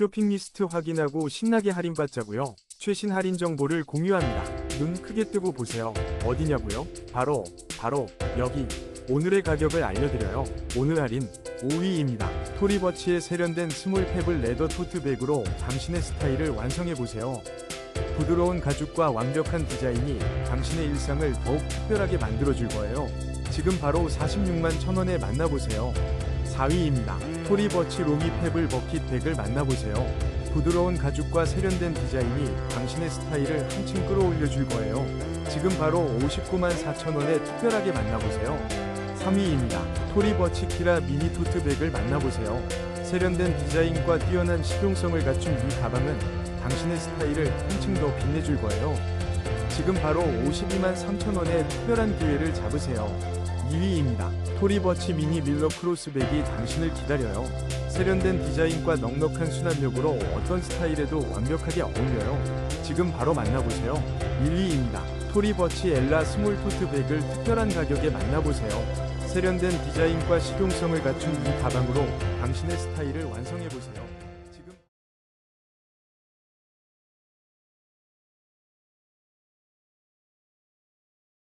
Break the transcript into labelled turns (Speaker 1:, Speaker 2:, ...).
Speaker 1: 쇼핑 리스트 확인하고 신나게 할인받자고요. 최신 할인 정보를 공유합니다. 눈 크게 뜨고 보세요. 어디냐고요? 바로 바로 여기. 오늘의 가격을 알려드려요. 오늘 할인 5위입니다. 토리버치의 세련된 스몰 페블 레더 토트백으로 당신의 스타일을 완성해보세요. 부드러운 가죽과 완벽한 디자인이 당신의 일상을 더욱 특별하게 만들어줄 거예요. 지금 바로 46만 천원에 만나보세요. 4위입니다. 토리버치 로미 페블 버킷 백을 만나보세요. 부드러운 가죽과 세련된 디자인이 당신의 스타일을 한층 끌어올려줄 거예요. 지금 바로 59만 4천원에 특별하게 만나보세요. 3위입니다. 토리버치 키라 미니 토트백을 만나보세요. 세련된 디자인과 뛰어난 실용성을 갖춘 이 가방은 당신의 스타일을 한층 더 빛내줄 거예요. 지금 바로 52만 3천원의 특별한 기회를 잡으세요. 2위입니다. 토리버치 미니 밀러 크로스백이 당신을 기다려요. 세련된 디자인과 넉넉한 수납력으로 어떤 스타일에도 완벽하게 어울려요. 지금 바로 만나보세요. 1위입니다. 토리버치 엘라 스몰 토트백을 특별한 가격에 만나보세요. 세련된 디자인과 실용성을 갖춘 이 가방으로 당신의 스타일을 완성해보세요.